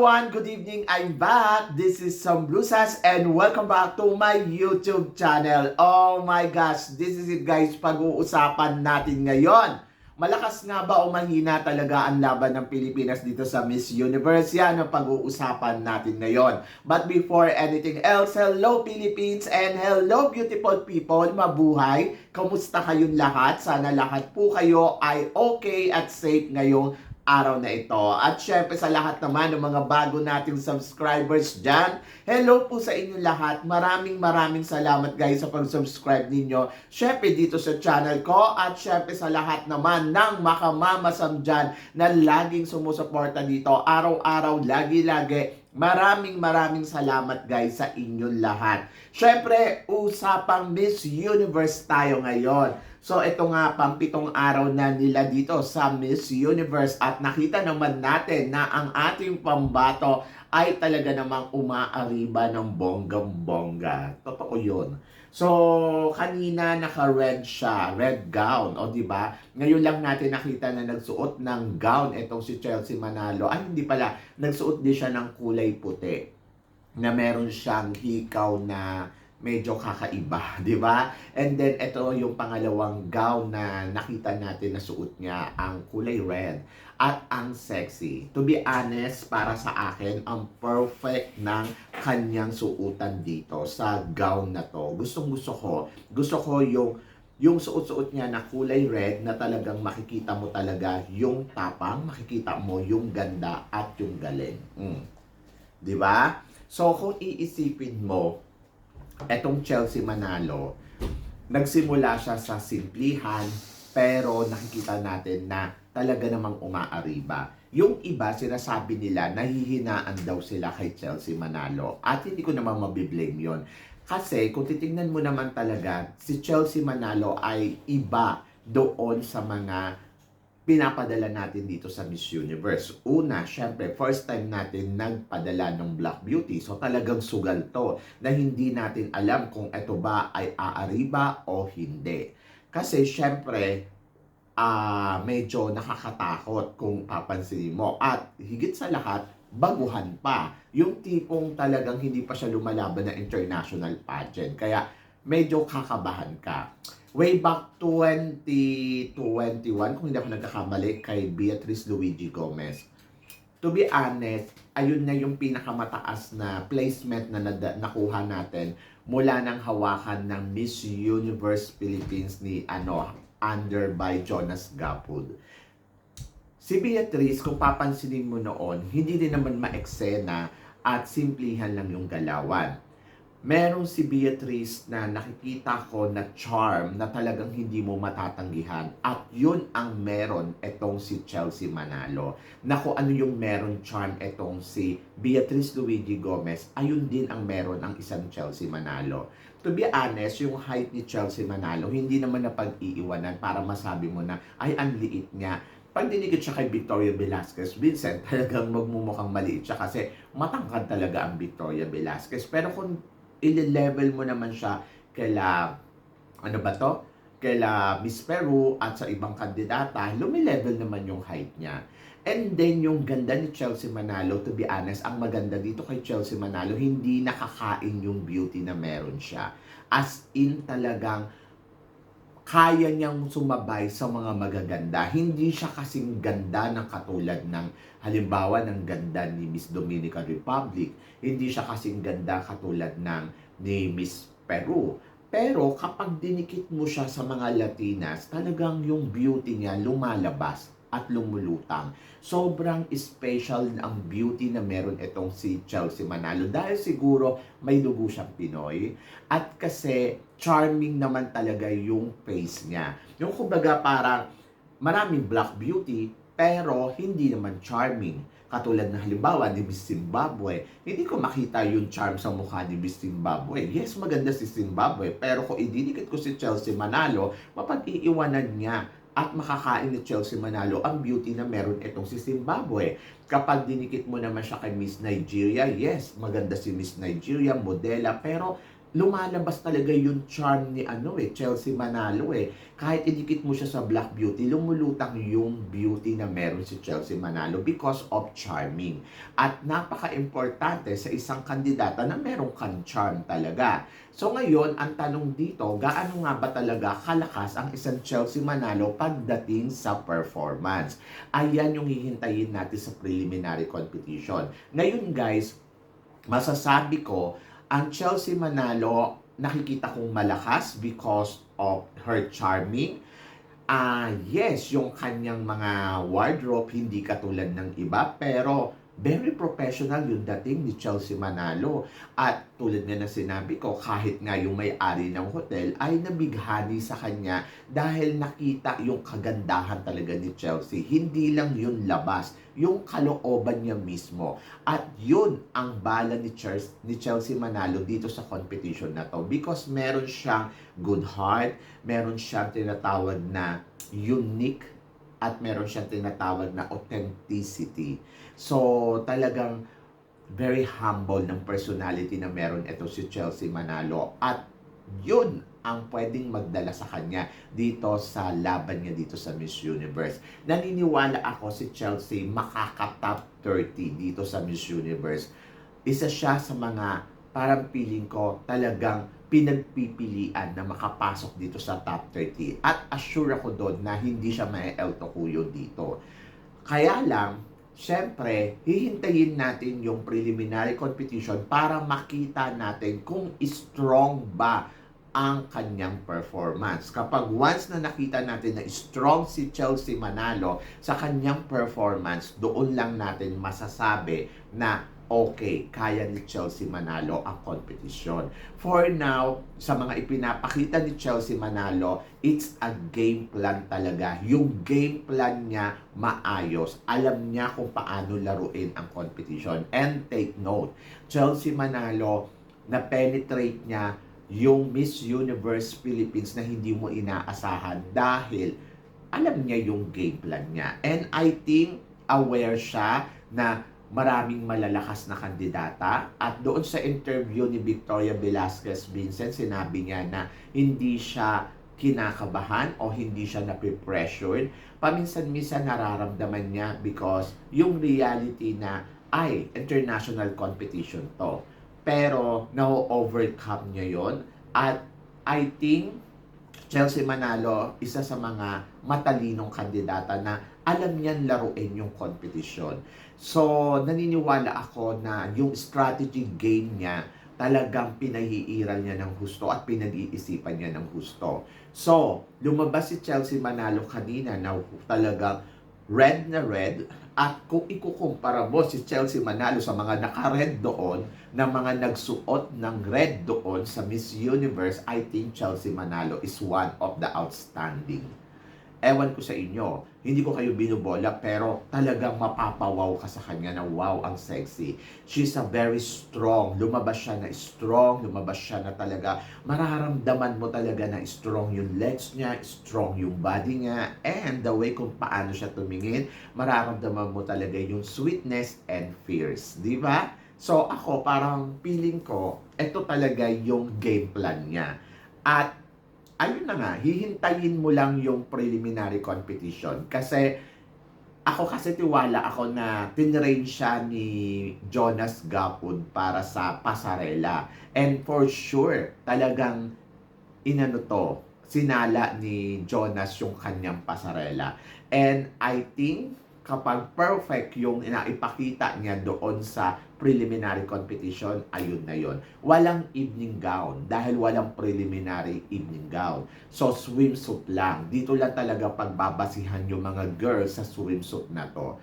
Everyone! Good evening! I'm back! This is Some Blusas and welcome back to my YouTube channel. Oh my gosh! This is it guys, pag-uusapan natin ngayon. Malakas nga ba o mahina talaga ang laban ng Pilipinas dito sa Miss Universe? Yan ang pag-uusapan natin ngayon. But before anything else, hello Philippines and hello beautiful people! Mabuhay! Kamusta kayong lahat? Sana lahat po kayo ay okay at safe ngayong araw na ito. At syempre sa lahat naman ng mga bago nating subscribers dyan, hello po sa inyo lahat. Maraming maraming salamat guys sa pag-subscribe ninyo. Syempre dito sa channel ko at syempre sa lahat naman ng makamamasam dyan na laging sumusuporta dito. Araw-araw, lagi-lagi. Maraming maraming salamat guys sa inyong lahat. Syempre, usapang Miss Universe tayo ngayon. So ito nga pang pitong araw na nila dito sa Miss Universe at nakita naman natin na ang ating pambato ay talaga namang umaariba ng bonggang-bongga. Totoo yun. So, kanina naka-red siya, red gown, o di ba? Ngayon lang natin nakita na nagsuot ng gown itong si Chelsea Manalo. Ay, hindi pala, nagsuot din siya ng kulay puti na meron siyang hikaw na medyo kakaiba, di ba? And then, ito yung pangalawang gown na nakita natin na suot niya, ang kulay red at ang sexy. To be honest, para sa akin, ang perfect ng kanyang suotan dito sa gown na to. Gustong gusto ko. Gusto ko yung yung suot-suot niya na kulay red na talagang makikita mo talaga yung tapang, makikita mo yung ganda at yung galing. Mm. 'Di ba? So kung iisipin mo, etong Chelsea Manalo, nagsimula siya sa simplihan, pero nakikita natin na talaga namang umaariba. Yung iba, sinasabi nila, nahihinaan daw sila kay Chelsea Manalo. At hindi ko naman mabiblame yon Kasi kung titingnan mo naman talaga, si Chelsea Manalo ay iba doon sa mga pinapadala natin dito sa Miss Universe. Una, syempre, first time natin nagpadala ng Black Beauty. So talagang sugal to na hindi natin alam kung ito ba ay aariba o hindi. Kasi syempre, ah medyo nakakatakot kung papansinin mo. At higit sa lahat, baguhan pa. Yung tipong talagang hindi pa siya lumalaban ng international pageant. Kaya medyo kakabahan ka way back 2021, kung hindi ako nagkakamali, kay Beatrice Luigi Gomez. To be honest, ayun na yung pinakamataas na placement na nakuha natin mula ng hawakan ng Miss Universe Philippines ni ano under by Jonas Gapud. Si Beatrice, kung papansinin mo noon, hindi din naman maeksena at simplihan lang yung galawan meron si Beatrice na nakikita ko na charm na talagang hindi mo matatanggihan. At yun ang meron etong si Chelsea Manalo. Na ano yung meron charm etong si Beatrice Luigi Gomez, ayun din ang meron ang isang Chelsea Manalo. To be honest, yung height ni Chelsea Manalo, hindi naman na pag-iiwanan para masabi mo na, ay, ang liit niya pag dinikit siya kay Victoria Velasquez, Vincent, talagang magmumukhang maliit siya kasi matangkad talaga ang Victoria Velasquez. Pero kung ile-level mo naman siya kaila, ano ba to? Kaila Miss Peru at sa ibang kandidata, lumi-level naman yung height niya. And then, yung ganda ni Chelsea Manalo, to be honest, ang maganda dito kay Chelsea Manalo, hindi nakakain yung beauty na meron siya. As in talagang kaya niyang sumabay sa mga magaganda. Hindi siya kasing ganda ng katulad ng halimbawa ng ganda ni Miss Dominican Republic. Hindi siya kasing ganda katulad ng ni Miss Peru. Pero kapag dinikit mo siya sa mga Latinas, talagang yung beauty niya lumalabas at lumulutang. Sobrang special ang beauty na meron itong si Chelsea Manalo dahil siguro may dugo siyang Pinoy at kasi charming naman talaga yung face niya. Yung kumbaga parang maraming black beauty pero hindi naman charming. Katulad na halimbawa ni Miss Zimbabwe, hindi ko makita yung charm sa mukha ni Miss Zimbabwe. Yes, maganda si Zimbabwe, pero kung ididikit ko si Chelsea Manalo, mapag-iiwanan niya at makakain ni Chelsea Manalo ang beauty na meron itong si Zimbabwe. Kapag dinikit mo naman siya kay Miss Nigeria, yes, maganda si Miss Nigeria, modela, pero lumalabas talaga yung charm ni ano eh, Chelsea Manalo eh. Kahit idikit mo siya sa Black Beauty, lumulutang yung beauty na meron si Chelsea Manalo because of charming. At napaka-importante sa isang kandidata na meron kang charm talaga. So ngayon, ang tanong dito, gaano nga ba talaga kalakas ang isang Chelsea Manalo pagdating sa performance? Ayan yung hihintayin natin sa preliminary competition. Ngayon guys, masasabi ko, ang Chelsea Manalo, nakikita kong malakas because of her charming. Ah, yes, yung kanyang mga wardrobe hindi katulad ng iba, pero very professional yung dating ni Chelsea Manalo. At tulad nga na sinabi ko, kahit nga yung may-ari ng hotel ay nabighani sa kanya dahil nakita yung kagandahan talaga ni Chelsea. Hindi lang yung labas, yung kalooban niya mismo. At yun ang bala ni Chelsea, ni Chelsea Manalo dito sa competition na to because meron siyang good heart, meron siyang tinatawag na unique at meron siyang tinatawag na authenticity. So, talagang very humble ng personality na meron ito si Chelsea Manalo. At yun ang pwedeng magdala sa kanya dito sa laban niya dito sa Miss Universe. Naniniwala ako si Chelsea makaka-top 30 dito sa Miss Universe. Isa siya sa mga parang feeling ko talagang pinagpipilian na makapasok dito sa top 30. At assure ako doon na hindi siya may El Tocuyo dito. Kaya lang, syempre, hihintayin natin yung preliminary competition para makita natin kung strong ba ang kanyang performance. Kapag once na nakita natin na strong si Chelsea Manalo sa kanyang performance, doon lang natin masasabi na okay, kaya ni Chelsea Manalo ang competition. For now, sa mga ipinapakita ni Chelsea Manalo, it's a game plan talaga. Yung game plan niya maayos. Alam niya kung paano laruin ang competition. And take note, Chelsea Manalo, na-penetrate niya yung Miss Universe Philippines na hindi mo inaasahan dahil alam niya yung game plan niya. And I think aware siya na maraming malalakas na kandidata. At doon sa interview ni Victoria Velasquez Vincent, sinabi niya na hindi siya kinakabahan o hindi siya napipressured. Paminsan-minsan nararamdaman niya because yung reality na ay international competition to. Pero na-overcome niya yon at I think Chelsea Manalo, isa sa mga matalinong kandidata na alam niyan laruin yung competition. So, naniniwala ako na yung strategy game niya talagang pinahiiral niya ng husto at pinag-iisipan niya ng husto. So, lumabas si Chelsea Manalo kanina na talagang red na red at kung ikukumpara mo si Chelsea Manalo sa mga naka-red doon, na mga nagsuot ng red doon sa Miss Universe, I think Chelsea Manalo is one of the outstanding. Ewan ko sa inyo, hindi ko kayo binubola pero talagang mapapawaw ka sa kanya na wow, ang sexy. She's a very strong. Lumabas siya na strong, lumabas siya na talaga mararamdaman mo talaga na strong yung legs niya, strong yung body niya, and the way kung paano siya tumingin, mararamdaman mo talaga yung sweetness and fierce. Di ba? So ako parang feeling ko, ito talaga yung game plan niya. At ayun na nga, hihintayin mo lang yung preliminary competition. Kasi, ako kasi tiwala ako na tinrain siya ni Jonas Gapud para sa pasarela. And for sure, talagang inano to, sinala ni Jonas yung kanyang pasarela. And I think kapag perfect yung inaipakita niya doon sa preliminary competition, ayun na yon. Walang evening gown dahil walang preliminary evening gown. So, swimsuit lang. Dito lang talaga pagbabasihan yung mga girls sa swimsuit na to.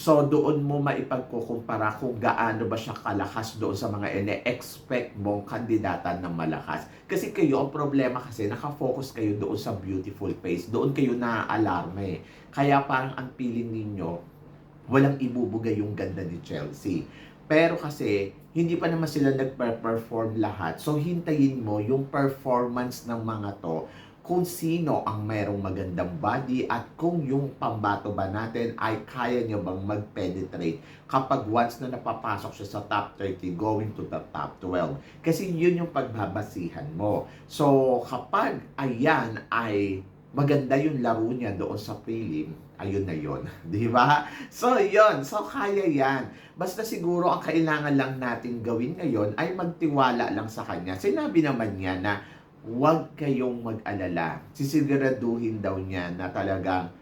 So, doon mo maipagkukumpara kung gaano ba siya kalakas doon sa mga ine-expect mong kandidata na malakas. Kasi kayo, ang problema kasi, nakafocus kayo doon sa beautiful face. Doon kayo na-alarme. Kaya parang ang feeling ninyo, walang ibubugay yung ganda ni Chelsea. Pero kasi, hindi pa naman sila nagpe-perform lahat. So, hintayin mo yung performance ng mga to kung sino ang merong magandang body at kung yung pambato ba natin ay kaya niya bang mag-penetrate kapag once na napapasok siya sa top 30 going to the top 12. Kasi yun yung pagbabasihan mo. So kapag ayan ay maganda yung laro niya doon sa prelim, ayun na yun. Di ba? So, yun. So, kaya yan. Basta siguro ang kailangan lang natin gawin ngayon ay magtiwala lang sa kanya. Sinabi naman niya na huwag kayong mag-alala. Sisiguraduhin daw niya na talagang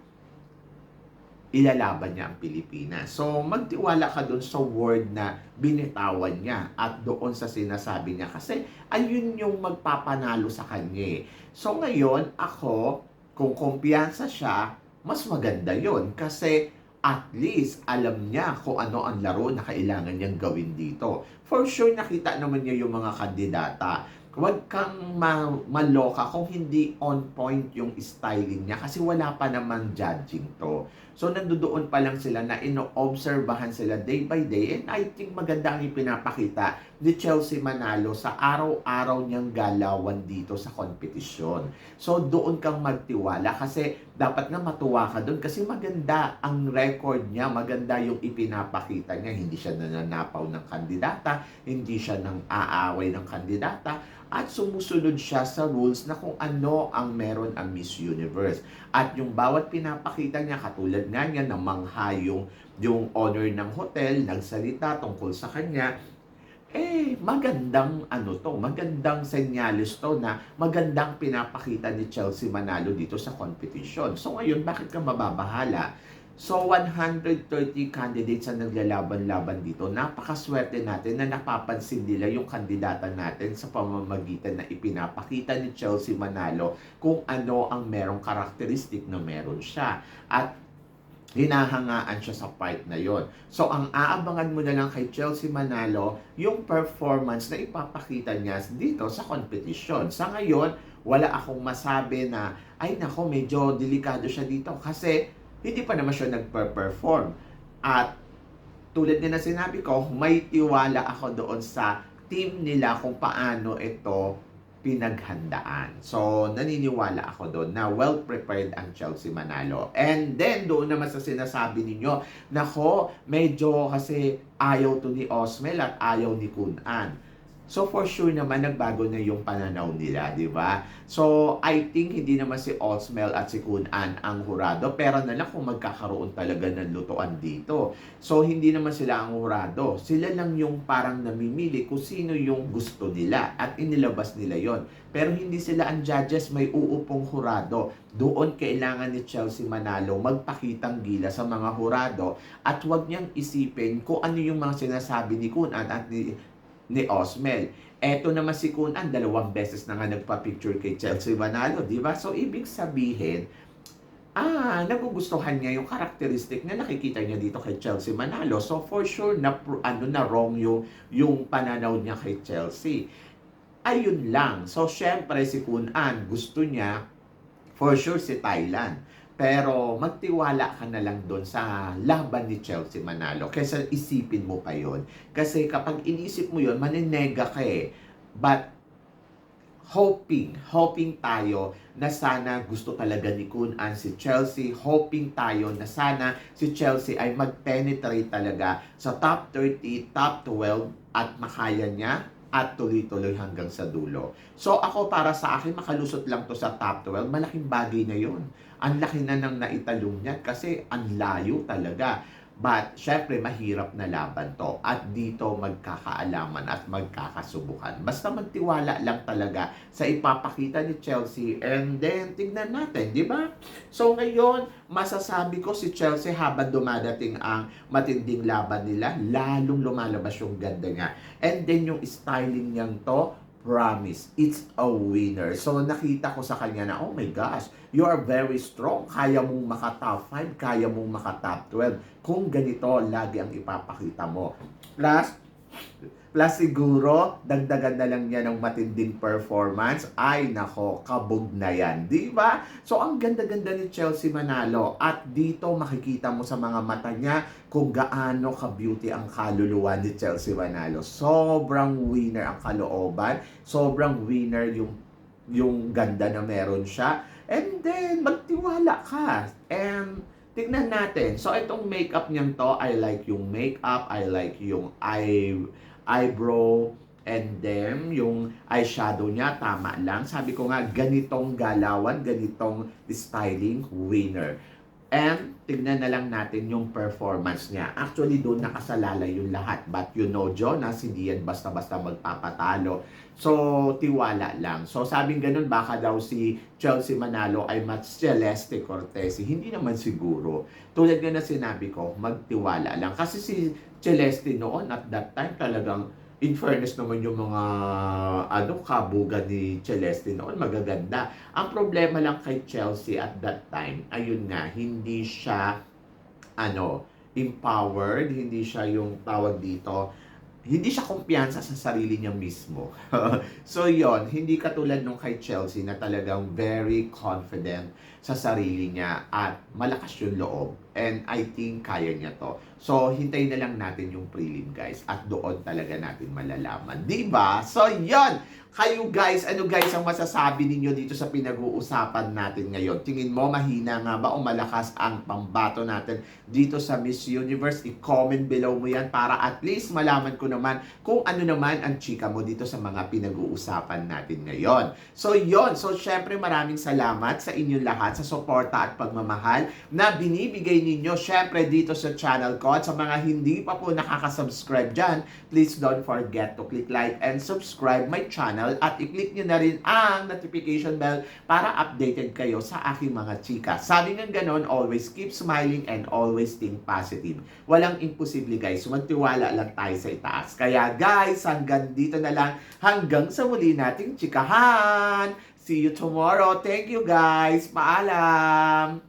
ilalaban niya ang Pilipinas. So, magtiwala ka doon sa word na binitawan niya at doon sa sinasabi niya. Kasi, ayun yung magpapanalo sa kanya eh. So, ngayon, ako, kung kumpiyansa siya, mas maganda yon Kasi, at least, alam niya kung ano ang laro na kailangan niyang gawin dito. For sure, nakita naman niya yung mga kandidata huwag kang ma- maloka kung hindi on point yung styling niya kasi wala pa naman judging to. So nandoon pa lang sila na ino-obserbahan sila day by day and I think maganda ang ipinapakita ni Chelsea Manalo sa araw-araw niyang galawan dito sa kompetisyon. So doon kang magtiwala kasi dapat nga matuwa ka doon kasi maganda ang record niya, maganda yung ipinapakita niya. Hindi siya nananapaw ng kandidata, hindi siya nang aaway ng kandidata at sumusunod siya sa rules na kung ano ang meron ang Miss Universe. At yung bawat pinapakita niya, katulad nga niya na mangha yung, yung owner ng hotel, nagsalita tungkol sa kanya, eh, magandang ano to, magandang senyales to na magandang pinapakita ni Chelsea Manalo dito sa competition. So ngayon, bakit ka mababahala? So 130 candidates ang naglalaban-laban dito. Napakaswerte natin na napapansin nila yung kandidata natin sa pamamagitan na ipinapakita ni Chelsea Manalo kung ano ang merong karakteristik na meron siya. At hinahangaan siya sa part na yon. So, ang aabangan mo na lang kay Chelsea Manalo, yung performance na ipapakita niya dito sa competition. Sa ngayon, wala akong masabi na, ay nako, medyo delikado siya dito. Kasi, hindi pa naman siya nagper-perform. At tulad na sinabi ko, may tiwala ako doon sa team nila kung paano ito pinaghandaan. So, naniniwala ako doon na well-prepared ang Chelsea Manalo. And then, doon naman sa sinasabi ninyo, nako, medyo kasi ayaw to ni Osmel at ayaw ni Kunan. So for sure naman nagbago na yung pananaw nila, di ba? So I think hindi naman si Osmel at si Kun An ang hurado, pero na lang kung magkakaroon talaga ng lutuan dito. So hindi naman sila ang hurado. Sila lang yung parang namimili kung sino yung gusto nila at inilabas nila yon. Pero hindi sila ang judges, may uupong hurado. Doon kailangan ni Chelsea Manalo magpakitang gila sa mga hurado at huwag niyang isipin kung ano yung mga sinasabi ni Kun An at ni ni Osmel. Eto naman si Kunan, dalawang beses na nga nagpa-picture kay Chelsea Manalo, di ba? So, ibig sabihin, ah, nagugustuhan niya yung karakteristik na nakikita niya dito kay Chelsea Manalo. So, for sure, na, ano na wrong yung, yung pananaw niya kay Chelsea. Ayun lang. So, syempre, si Kunan, gusto niya, for sure, si Thailand. Pero magtiwala ka na lang doon sa laban ni Chelsea Manalo kaysa isipin mo pa yon. Kasi kapag inisip mo yon, maninega ka eh. But hoping, hoping tayo na sana gusto talaga ni Kun An si Chelsea. Hoping tayo na sana si Chelsea ay mag-penetrate talaga sa top 30, top 12 at makaya niya at tuloy-tuloy hanggang sa dulo. So ako para sa akin, makalusot lang to sa top 12, malaking bagay na yon ang laki na ng naitalong niya kasi ang layo talaga. But, syempre, mahirap na laban to. At dito magkakaalaman at magkakasubukan. Basta magtiwala lang talaga sa ipapakita ni Chelsea. And then, tignan natin, di ba? So, ngayon, masasabi ko si Chelsea habang dumadating ang matinding laban nila, lalong lumalabas yung ganda niya. And then, yung styling niyang to, promise, it's a winner. So nakita ko sa kanya na, oh my gosh, you are very strong. Kaya mong maka-top 5, kaya mong maka-top 12. Kung ganito, lagi ang ipapakita mo. Plus, Plus siguro, dagdagan na lang niya ng matinding performance. Ay nako, kabog na yan. Di ba? So ang ganda-ganda ni Chelsea Manalo. At dito makikita mo sa mga mata niya kung gaano ka-beauty ang kaluluwa ni Chelsea Manalo. Sobrang winner ang kalooban. Sobrang winner yung yung ganda na meron siya. And then, magtiwala ka. And, tignan natin. So, itong makeup niyan to, I like yung makeup, I like yung eye, eyebrow, and then, yung eyeshadow niya, tama lang. Sabi ko nga, ganitong galawan, ganitong styling, winner. And, tignan na lang natin yung performance niya. Actually, doon nakasalalay yung lahat. But you know, Jonas, hindi yan basta-basta magpapatalo. So, tiwala lang. So, sabing ganun, baka daw si Chelsea Manalo ay match Celeste Cortez. Hindi naman siguro. Tulad nga na sinabi ko, magtiwala lang. Kasi si Celeste noon, at that time, talagang in fairness naman yung mga ano kabuga ni Celeste noon magaganda. Ang problema lang kay Chelsea at that time, ayun nga, hindi siya ano, empowered, hindi siya yung tawag dito, hindi siya kumpiyansa sa sarili niya mismo. so yon hindi katulad nung kay Chelsea na talagang very confident sa sarili niya at malakas yung loob. And I think kaya niya to. So, hintayin na lang natin yung prelim, guys. At doon talaga natin malalaman. Di ba? So, yon Kayo, guys, ano guys ang masasabi ninyo dito sa pinag-uusapan natin ngayon? Tingin mo, mahina nga ba o malakas ang pambato natin dito sa Miss Universe? I-comment below mo yan para at least malaman ko naman kung ano naman ang chika mo dito sa mga pinag-uusapan natin ngayon. So, yon So, syempre, maraming salamat sa inyong lahat sa suporta at pagmamahal na binibigay ninyo syempre dito sa channel ko. At sa mga hindi pa po nakaka-subscribe dyan, please don't forget to click like and subscribe my channel at i-click nyo na rin ang notification bell para updated kayo sa aking mga chika. Sabi nga ganon, always keep smiling and always think positive. Walang imposible guys, magtiwala lang tayo sa itaas. Kaya guys, hanggang dito na lang, hanggang sa muli nating chikahan. See you tomorrow. Thank you guys. Paalam.